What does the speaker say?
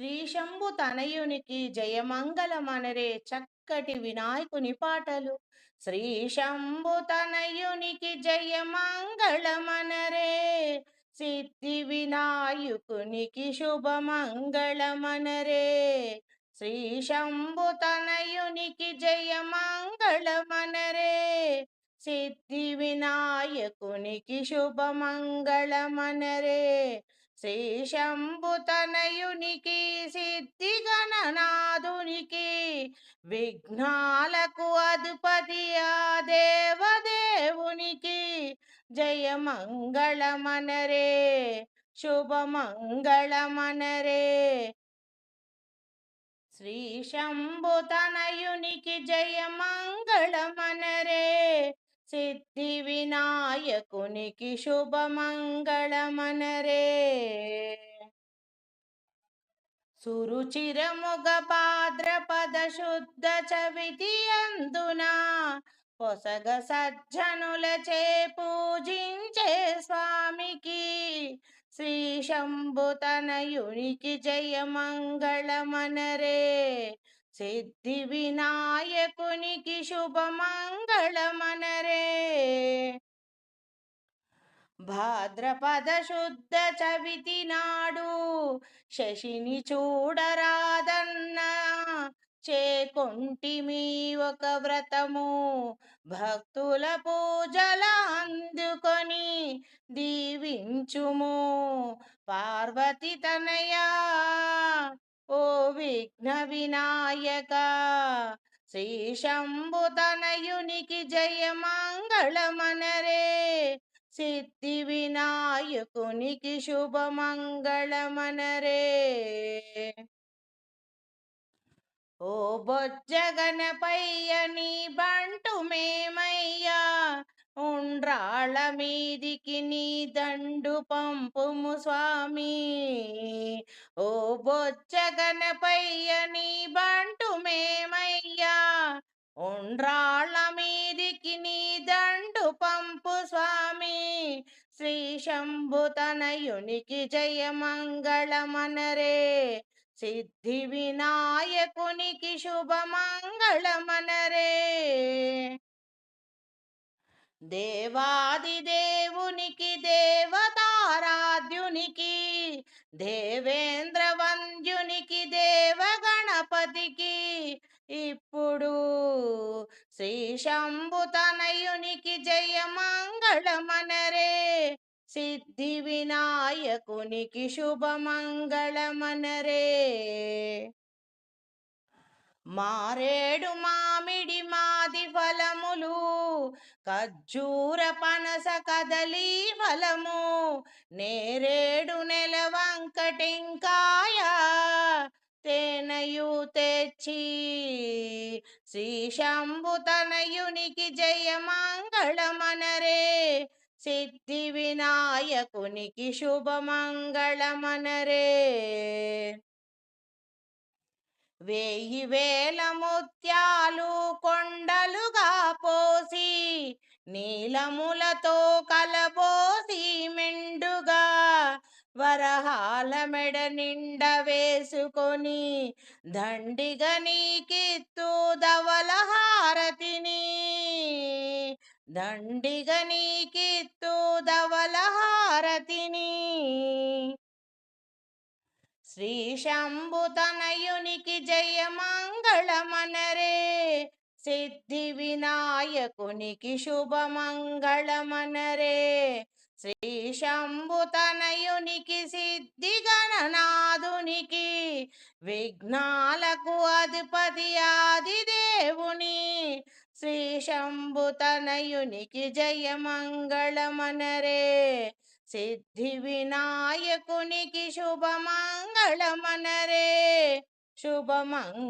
శ్రీశంభు తనయునికి జయమంగళమనరే చక్కటి వినాయకుని పాటలు. శ్రీశంభు తనయునికి జయమంగళమనరే సిద్ధి వినాయకునికి శుభమంగళమనరే శ్రీశంభు తనయునికి జయమంగళమనరే సిద్ధి వినాయకునికి శుభమంగళమనరే శ్రీ శంభుతనయునికి సిద్ధి గణనాథునికి విఘ్నాలకు అధిపతి ఆ దేవదేవునికి. జయమంగళమనరే శుభమంగళమనరే శ్రీ శంభుతనయునికి జయమంగళమనరే సిద్ధి వినాయకునికి శుభమంగళమనరే. సురుచిరముగ భాద్రపద శుద్ధ చవితి అందున పొసగ సజ్జనులచే పూజించే స్వామికి శ్రీ శంభుతనయునికి జయమంగళమనరే. సిద్ధి వినాయకునికి శుభమంగళమనరే. భాద్రపద శుద్ధ చవితి నాడు శశిని చూడరాదన్న చేకొంటిమి ఒక వ్రతము. భక్తుల పూజల అందుకొని దీవించుము. పార్వతి తనయా విఘ్న వినాయక శ్రీ శంభు తనయునికి జయమంగళమనరే. సిద్ధి వినాయకునికి శుభమంగళమనరే. ఓ బొజ్జ గణపయ్య నీ బంటు మేమయ్యా ఉండ్రాళ్ళ మీదికి నీ దండు పంపుము స్వామి. ఓ బొజ్జ గణపయ్య నీ బంటు మేమయ్యా ఉండ్రాళ్ళ మీదికి నీ దండు పంపు స్వామి. శ్రీ శంభు తనయునికి జయమంగళమనరే సిద్ధి వినాయకునికి శుభమంగళమనరే. దేవాది దేవునికి దేవతారాధ్యునికి దేవేంద్ర వంద్యునికి దేవగణపతికి ఇప్పుడు శ్రీ శంభు తనయునికి జయమంగళమనరే. సిద్ధి వినాయకునికి శుభమంగళమనరే. మారేడు మామిడి మాది ఫలములు ఖజ్జూర పనస కదలి ఫలము నేరేడు నెల వంకటెంకాయ తేనయు తెచ్చి శ్రీ శంభు తనయునికి జయమంగళమనరే. సిద్ధి వినాయకునికి శుభమంగళమనరే. వేయి వేల ముత్యాలు కొండలుగా పోసి నీలములతో కలబోసి మెండుగా వరహాల మెడ నిండ వేసుకొని దండిగ నీకిత్తు దవల హారతిని దండిగా నీకిత్తు ధవల హారతిని. శ్రీ శంభు తనయునికి జయమంగళమనరే సిద్ధి వినాయకునికి శుభ మంగళమనరే. శ్రీ శంభు తనయునికి సిద్ధి గణనాథునికి విఘ్నాలకు అధిపతి ఆది దేవుని. శంభుతనయునికి జయ మంగళమనరే. సిద్ధి వినాయకునికి శుభమంగళమనరే శుభమంగళమనరే